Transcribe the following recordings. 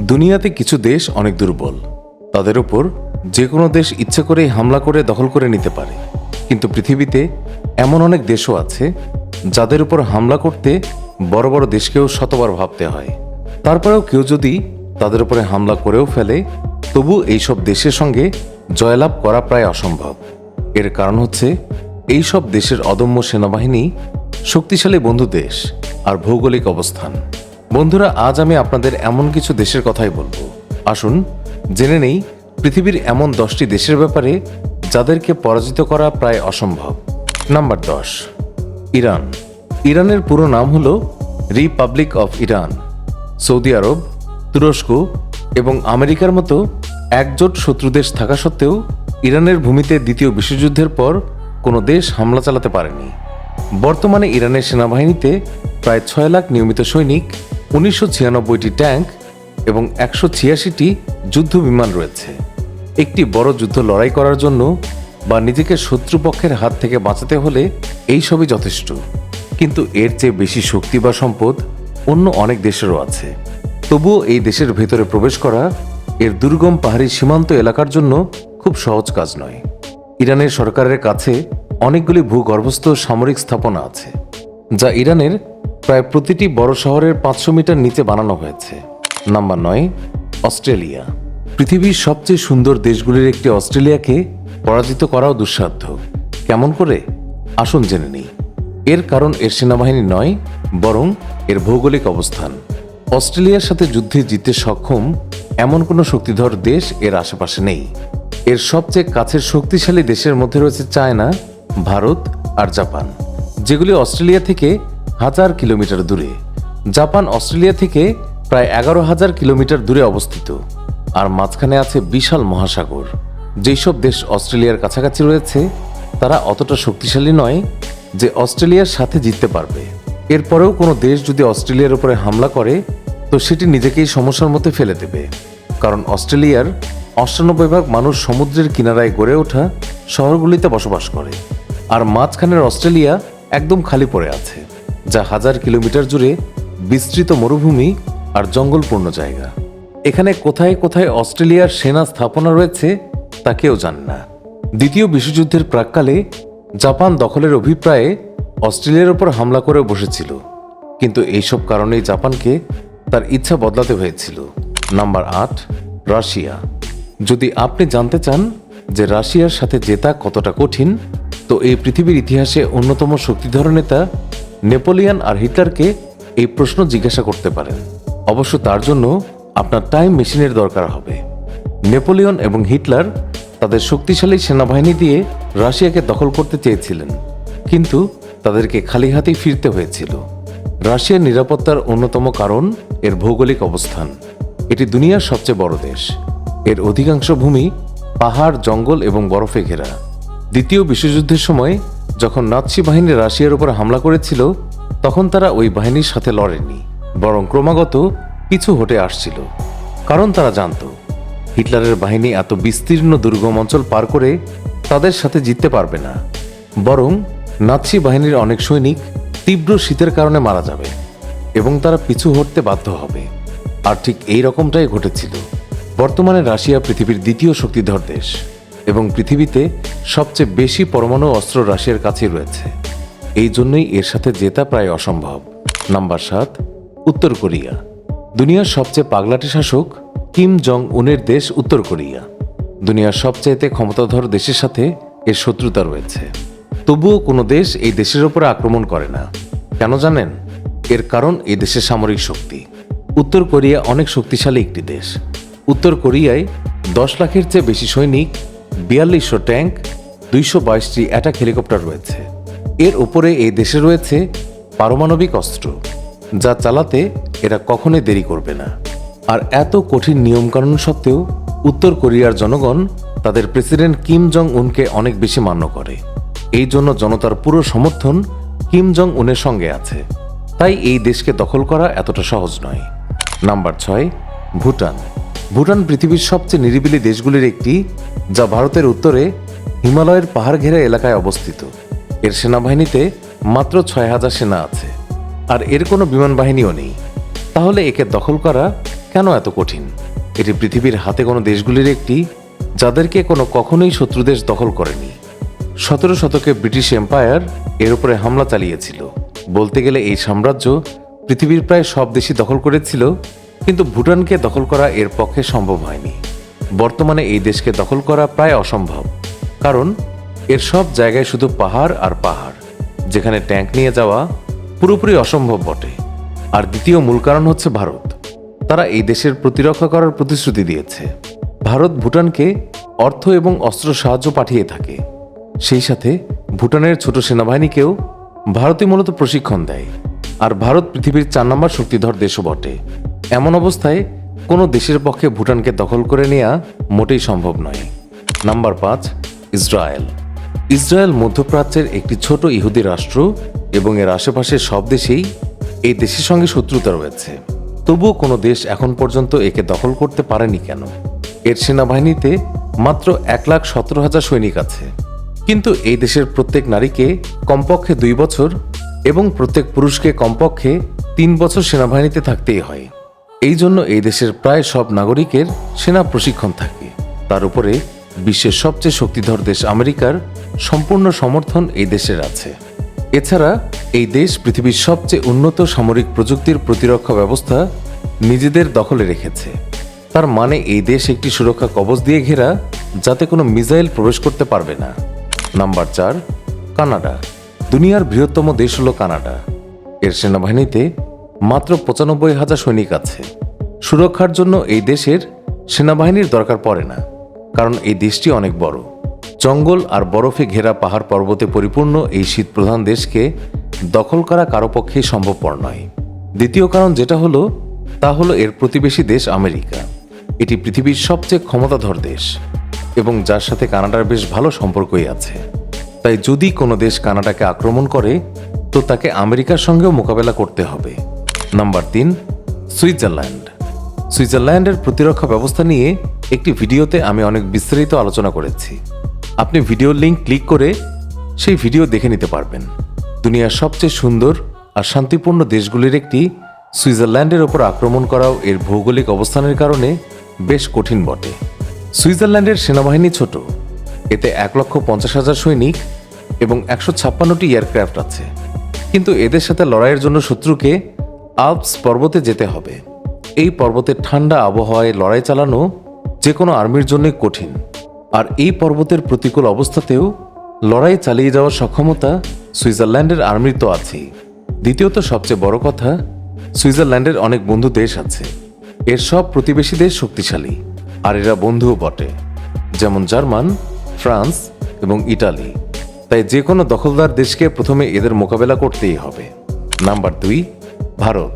দুনিয়াতে কিছু দেশ অনেক দুর্বল। তাদের উপর যে কোনো দেশ ইচ্ছে করেই হামলা করে দখল করে নিতে পারে। কিন্তু পৃথিবীতে এমন অনেক দেশও আছে, যাদের উপর হামলা করতে বড় বড় দেশকেও শতবার ভাবতে হয়। তারপরেও কেউ যদি তাদের উপরে হামলা করেও ফেলে, তবু এইসব দেশের সঙ্গে জয়লাভ করা প্রায় অসম্ভব। এর কারণ হচ্ছে এই সব দেশের অদম্য সেনাবাহিনী শক্তিশালী বন্ধু দেশ আর ভৌগোলিক অবস্থান। বন্ধুরা, আজ আমি আপনাদের এমন কিছু দেশের কথাই বলব। আসুন, জেনে নেই, পৃথিবীর এমন দশটি দেশের ব্যাপারে যাদেরকে পরাজিত করা প্রায় অসম্ভব। নাম্বার দশ, ইরান। ইরানের পুরো নাম হল republic of Iran. Saudi Arab, তুরস্ক এবং আমেরিকার মতো একজোট শত্রু দেশ থাকা সত্ত্বেও ইরানের ভূমিতে দ্বিতীয় বিশ্বযুদ্ধের পর কোনো দেশ হামলা চালাতে পারেনি। বর্তমানে ইরানের সেনাবাহিনীতে প্রায় ছয় লাখ নিয়মিত সৈনিক উনিশশো ছিয়ানব্বইটি ট্যাঙ্ক এবং একশো ছিয়াশিটি যুদ্ধ বিমান রয়েছে। একটি বড় যুদ্ধ লড়াই করার জন্য বা নিজেকে শত্রুপক্ষের হাত থেকে বাঁচাতে হলে এই সবই যথেষ্ট। কিন্তু এর চেয়ে বেশি শক্তি বা সম্পদ অন্য অনেক দেশেরও আছে। তবুও এই দেশের ভেতরে প্রবেশ করা এর দুর্গম পাহাড়ি সীমান্ত এলাকার জন্য খুব সহজ কাজ নয়। ইরানের সরকারের কাছে অনেকগুলি ভূগর্ভস্থ সামরিক স্থাপনা আছে, যা ইরানের প্রায় প্রতিটি বড় শহরের পাঁচশো মিটার নিচে বানানো হয়েছে। নাম্বার নয়, অস্ট্রেলিয়া। পৃথিবীর সবচেয়ে সুন্দর দেশগুলির একটি অস্ট্রেলিয়াকে পরাজিত করাও দুঃসাধ্য। কেমন করে? আসুন জেনে নিই। এর কারণ এর সেনাবাহিনী নয়, বরং এর ভৌগোলিক অবস্থান। অস্ট্রেলিয়ার সাথে যুদ্ধে জিততে সক্ষম এমন কোনো শক্তিধর দেশ এর আশেপাশে নেই। এর সবচেয়ে কাছের শক্তিশালী দেশের মধ্যে রয়েছে চায়না, ভারত আর জাপান, যেগুলি অস্ট্রেলিয়া থেকে হাজার কিলোমিটার দূরে। জাপান, অস্ট্রেলিয়া থেকে প্রায় এগারো হাজার কিলোমিটার দূরে অবস্থিত। আর মাঝখানে আছে বিশাল মহাসাগর। যেসব দেশ অস্ট্রেলিয়ার কাছাকাছি রয়েছে, তারা অতটা শক্তিশালী নয় যে অস্ট্রেলিয়ার সাথে জিততে পারবে। এরপরেও কোনো দেশ যদি অস্ট্রেলিয়ার উপরে হামলা করে, তো সেটি নিজেকেই সমস্যার মধ্যে ফেলে দেবে। কারণ অস্ট্রেলিয়ার অষ্টানব্বই ভাগ মানুষ সমুদ্রের কিনারায় গড়ে ওঠা শহরগুলিতে বসবাস করে। আর মাঝখানের অস্ট্রেলিয়া একদম খালি পড়ে আছে। যা হাজার কিলোমিটার জুড়ে বিস্তৃত মরুভূমি আর জঙ্গলপূর্ণ জায়গা। এখানে কোথায় কোথায় অস্ট্রেলিয়ার সেনা স্থাপনা রয়েছে, তা কেউ জানে না। দ্বিতীয় বিশ্বযুদ্ধের প্রাককালে জাপান দখলের অভিপ্রায়ে অস্ট্রেলিয়ার ওপর হামলা করে বসেছিল। কিন্তু এইসব কারণেই জাপানকে তার ইচ্ছা বদলাতে হয়েছিল। নাম্বার আট, রাশিয়া। যদি আপনি জানতে চান যে রাশিয়ার সাথে জেতা কতটা কঠিন, তো এই পৃথিবীর ইতিহাসে অন্যতম শক্তিধর নেতা নেপোলিয়ান আর হিটলারকে এই প্রশ্ন জিজ্ঞাসা করতে পারেন। অবশ্য তার জন্য আপনার টাইম মেশিনের দরকার হবে। নেপোলিয়ন এবং হিটলার তাদের শক্তিশালী সেনাবাহিনী দিয়ে রাশিয়াকে দখল করতে চেয়েছিলেন, কিন্তু তাদেরকে খালি হাতেই ফিরতে হয়েছিল। রাশিয়ার নিরাপত্তার অন্যতম কারণ এর ভৌগোলিক অবস্থান। এটি দুনিয়ার সবচেয়ে বড় দেশ। এর অধিকাংশ ভূমি পাহাড়, জঙ্গল এবং বরফে ঘেরা। দ্বিতীয় বিশ্বযুদ্ধের সময় যখন নাৎসি বাহিনী রাশিয়ার উপর হামলা করেছিল, তখন তারা ওই বাহিনীর সাথে লড়েনি, বরং ক্রমাগত পিছু হটে আসছিল। কারণ তারা জানত, হিটলারের বাহিনী এত বিস্তীর্ণ দুর্গম অঞ্চল পার করে তাদের সাথে জিততে পারবে না। বরং নাৎসি বাহিনীর অনেক সৈনিক তীব্র শীতের কারণে মারা যাবে এবং তারা পিছু হটতে বাধ্য হবে। আর ঠিক এই রকমটাই ঘটেছিল। বর্তমানে রাশিয়া পৃথিবীর দ্বিতীয় শক্তিধর দেশ। এবং পৃথিবীতে সবচেয়ে বেশি পরমাণু অস্ত্র রাশিয়ার কাছেই রয়েছে। এই জন্যই এর সাথে জেতা প্রায় অসম্ভব। নাম্বার সাত, উত্তর কোরিয়া। দুনিয়ার সবচেয়ে পাগলাটে শাসক কিম জং উনের দেশ উত্তর কোরিয়া। দুনিয়ার সবচাইতে ক্ষমতাধর দেশের সাথে এর শত্রুতা রয়েছে। তবুও কোনো দেশ এই দেশের উপরে আক্রমণ করে না। কেন জানেন? এর কারণ এই দেশের সামরিক শক্তি। উত্তর কোরিয়া অনেক শক্তিশালী একটি দেশ। উত্তর কোরিয়ায় দশ লাখের চেয়ে বেশি সৈনিক বিয়াল্লিশশো ট্যাঙ্ক, দুইশো বাইশটি অ্যাটাক হেলিকপ্টার রয়েছে। এর উপরে এই দেশে রয়েছে পারমাণবিক অস্ত্র, যা চালাতে এরা কখনোই দেরি করবে না। আর এত কঠিন নিয়মকানুন সত্ত্বেও উত্তর কোরিয়ার জনগণ তাদের প্রেসিডেন্ট কিম জং উনকে অনেক বেশি মান্য করে। এই জন্য জনতার পুরো সমর্থন কিম জং উনের সঙ্গে আছে। তাই এই দেশকে দখল করা এতটা সহজ নয়। নাম্বার ছয়, ভুটান। ভুটান পৃথিবীর সবচেয়ে নিরিবিলি দেশগুলির একটি, যা ভারতের উত্তরে হিমালয়ের পাহাড় ঘেরা এলাকায় অবস্থিত। এর সেনাবাহিনীতে মাত্র ছয় হাজার সেনা আছে। আর এর কোনো বিমান বাহিনীও নেই। তাহলে একে দখল করা কেন এত কঠিন? এটি পৃথিবীর হাতে কোনো দেশগুলির একটি, যাদেরকে কোনো কখনোই শত্রু দেশ দখল করেনি। সতেরো শতকে ব্রিটিশ এম্পায়ার এর উপরে হামলা চালিয়েছিল। বলতে গেলে এই সাম্রাজ্য পৃথিবীর প্রায় সব দেশই দখল করেছিল কিন্তু ভুটানকে দখল করা এর পক্ষে সম্ভব হয়নি। বর্তমানে এই দেশকে দখল করা প্রায় অসম্ভব, কারণ এর সব জায়গায় শুধু পাহাড় আর পাহাড়, যেখানে ট্যাঙ্ক নিয়ে যাওয়া পুরোপুরি অসম্ভব বটে। আর দ্বিতীয় মূল কারণ হচ্ছে ভারত। তারা এই দেশের প্রতিরক্ষা করার প্রতিশ্রুতি দিয়েছে। ভারত ভুটানকে অর্থ এবং অস্ত্র সাহায্য পাঠিয়ে থাকে। সেই সাথে ভুটানের ছোট সেনাবাহিনীকেও ভারতই মূলত প্রশিক্ষণ দেয়। আর ভারত পৃথিবীর চার নম্বর শক্তিধর দেশও বটে। এমন অবস্থায় কোনো দেশের পক্ষে ভুটানকে দখল করে নেওয়া মোটেই সম্ভব নয়। নাম্বার পাঁচ, ইসরায়েল। ইসরায়েল মধ্যপ্রাচ্যের একটি ছোট ইহুদি রাষ্ট্র এবং এর আশেপাশের সব দেশেই এই দেশের সঙ্গে শত্রুতা রয়েছে। তবুও কোনো দেশ এখন পর্যন্ত একে দখল করতে পারেনি কেন? এর সেনাবাহিনীতে মাত্র এক লাখ সতেরো হাজার সৈনিক আছে। কিন্তু এই দেশের প্রত্যেক নারীকে কমপক্ষে দুই বছর এবং প্রত্যেক পুরুষকে কমপক্ষে তিন বছর সেনাবাহিনীতে থাকতেই হয়। এই জন্য এই দেশের প্রায় সব নাগরিকের সেনা প্রশিক্ষণ থাকে। তার উপরে বিশ্বের সবচেয়ে শক্তিধর দেশ আমেরিকার সম্পূর্ণ সমর্থন এই দেশের আছে। এছাড়া এই দেশ পৃথিবীর সবচেয়ে উন্নত সামরিক প্রযুক্তির প্রতিরক্ষা ব্যবস্থা নিজেদের দখলে রেখেছে। তার মানে এই দেশ একটি সুরক্ষা কবচ দিয়ে ঘেরা যাতে কোনো মিসাইল প্রবেশ করতে পারবে না। নাম্বার চার, কানাডা। দুনিয়ার বৃহত্তম দেশ হল কানাডা। এর সেনাবাহিনীতে মাত্র পঁচানব্বই হাজার সৈনিক আছে। সুরক্ষার জন্য এই দেশের সেনাবাহিনীর দরকার পড়ে না, কারণ এই দেশটি অনেক বড়। জঙ্গল আর বরফে ঘেরা পাহাড় পর্বতে পরিপূর্ণ এই শীতপ্রধান দেশকে দখল করা কারও পক্ষেই সম্ভবপর নয়। দ্বিতীয় কারণ যেটা হলো, তা হলো এর প্রতিবেশী দেশ আমেরিকা। এটি পৃথিবীর সবচেয়ে ক্ষমতাধর দেশ এবং যার সাথে কানাডার বেশ ভালো সম্পর্কই আছে। তাই যদি কোনো দেশ কানাডাকে আক্রমণ করে, তো তাকে আমেরিকার সঙ্গেও মোকাবেলা করতে হবে। নাম্বার তিন, সুইজারল্যান্ড। সুইজারল্যান্ডের প্রতিরক্ষা ব্যবস্থা নিয়ে একটি ভিডিওতে আমি অনেক বিস্তারিত আলোচনা করেছি। আপনি ভিডিও লিংক ক্লিক করে সেই ভিডিও দেখে নিতে পারবেন। দুনিয়ার সবচেয়ে সুন্দর আর শান্তিপূর্ণ দেশগুলির একটি সুইজারল্যান্ডের ওপর আক্রমণ করাও এর ভৌগোলিক অবস্থানের কারণে বেশ কঠিন বটে। সুইজারল্যান্ডের সেনাবাহিনী ছোট। এতে এক লক্ষ পঞ্চাশ হাজার সৈনিক এবং একশো ছাপ্পান্নটি এয়ারক্রাফট আছে। কিন্তু এদের সাথে লড়াইয়ের জন্য শত্রুকে আলপস পর্বতে যেতে হবে। এই পর্বতের ঠান্ডা আবহাওয়ায় লড়াই চালানো যে কোনো আর্মির জন্যই কঠিন। আর এই পর্বতের প্রতিকূল অবস্থাতেও লড়াই চালিয়ে যাওয়ার সক্ষমতা সুইজারল্যান্ডের আর্মির তো আছেই। দ্বিতীয়ত সবচেয়ে বড় কথা, সুইজারল্যান্ডের অনেক বন্ধু দেশ আছে। এর সব প্রতিবেশী দেশ শক্তিশালী, আর এরা বন্ধুও বটে। যেমন জার্মান, ফ্রান্স এবং ইটালি। তাই যে কোনো দখলদার দেশকে প্রথমে এদের মোকাবেলা করতেই হবে। নাম্বার দুই ভারত।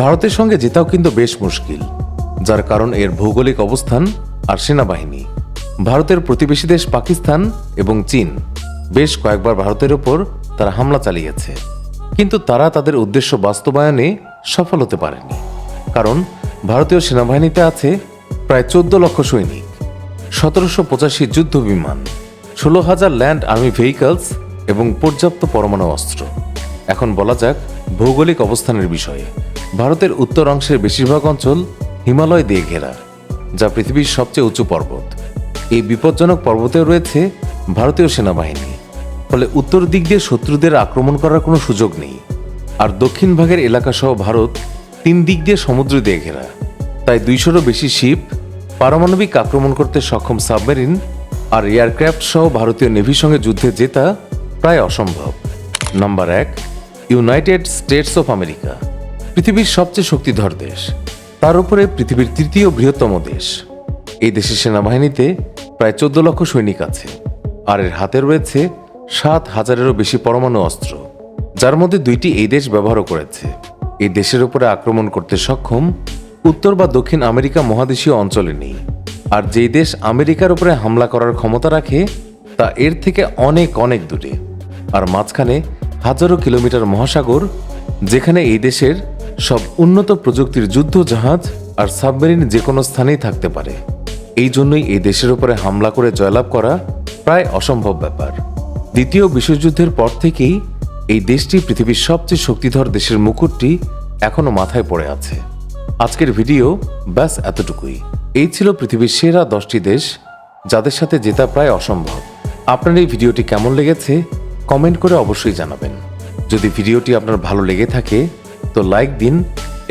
ভারতের সঙ্গে জেতাও কিন্তু বেশ মুশকিল, যার কারণ এর ভৌগোলিক অবস্থান আর সেনাবাহিনী। ভারতের প্রতিবেশী দেশ পাকিস্তান এবং চীন বেশ কয়েকবার ভারতের ওপর তারা হামলা চালিয়েছে। কিন্তু তারা তাদের উদ্দেশ্য বাস্তবায়নে সফল হতে পারেনি, কারণ ভারতীয় সেনাবাহিনীতে আছে প্রায় চোদ্দ লক্ষ সৈনিক, সতেরোশো পঁচাশি যুদ্ধ বিমান, ষোলো হাজার ল্যান্ড আর্মি ভেহিকলস এবং পর্যাপ্ত পরমাণু অস্ত্র। এখন বলা যাক ভৌগোলিক অবস্থানের বিষয়ে, ভারতের উত্তর অংশের বেশিরভাগ অঞ্চল হিমালয় দিয়ে ঘেরা, যা পৃথিবীর সবচেয়ে উঁচু পর্বত। এই বিপজ্জনক পর্বতেও রয়েছে ভারতীয় সেনাবাহিনী, ফলে উত্তর দিক দিয়ে শত্রুদের আক্রমণ করার কোনো সুযোগ নেই। আর দক্ষিণ ভাগের এলাকা সহ ভারত তিন দিক দিয়ে সমুদ্র দিয়ে ঘেরা, তাই দুইশোরও বেশি শিপ পারমাণবিক আক্রমণ করতে সক্ষম সাবমেরিন আর এয়ারক্রাফট সহ ভারতীয় নেভির সঙ্গে যুদ্ধে জেতা প্রায় অসম্ভব। নাম্বার এক ইউনাইটেড স্টেটস অফ আমেরিকা পৃথিবীর সবচেয়ে শক্তিধর দেশ। তার উপরে পৃথিবীর তৃতীয় বৃহত্তম দেশ। এই দেশের সেনাবাহিনীতে প্রায় চোদ্দ লক্ষ সৈনিক আছে, আর এর হাতে রয়েছে সাত হাজারেরও বেশি পরমাণু অস্ত্র, যার মধ্যে দুইটি এই দেশ ব্যবহারও করেছে। এই দেশের উপরে আক্রমণ করতে সক্ষম উত্তর বা দক্ষিণ আমেরিকা মহাদেশীয় অঞ্চলে নেই, আর যেই দেশ আমেরিকার উপরে হামলা করার ক্ষমতা রাখে, তা এর থেকে অনেক অনেক দূরে। আর মাঝখানে হাজারো কিলোমিটার মহাসাগর, যেখানে এই দেশের সব উন্নত প্রযুক্তির যুদ্ধ জাহাজ আর সাবমেরিন যে কোনো স্থানেই থাকতে পারে। এই জন্যই এই দেশের উপরে হামলা করে জয়লাভ করা প্রায় অসম্ভব ব্যাপার। দ্বিতীয় বিশ্বযুদ্ধের পর থেকেই এই দেশটি পৃথিবীর সবচেয়ে শক্তিধর দেশের মুকুটটি এখনও মাথায় পড়ে আছে। আজকের ভিডিও ব্যাস এতটুকুই। এই ছিল পৃথিবীর সেরা দশটি দেশ, যাদের সাথে জেতা প্রায় অসম্ভব। আপনার এই ভিডিওটি কেমন লেগেছে? কমেন্ট করে অবশ্যই জানাবেন। যদি ভিডিওটি আপনার ভালো লেগে থাকে, তো লাইক দিন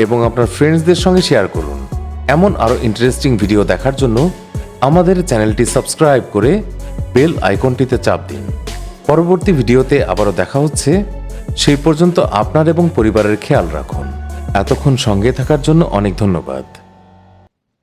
এবং আপনার ফ্রেন্ডসদের সঙ্গে শেয়ার করুন। এমন আরও ইন্টারেস্টিং ভিডিও দেখার জন্য আমাদের চ্যানেলটি সাবস্ক্রাইব করে বেল আইকনটিতে চাপ দিন। পরবর্তী ভিডিওতে আবারও দেখা হচ্ছে, সেই পর্যন্ত আপনার এবং পরিবারের খেয়াল রাখুন। এতক্ষণ সঙ্গে থাকার জন্য অনেক ধন্যবাদ।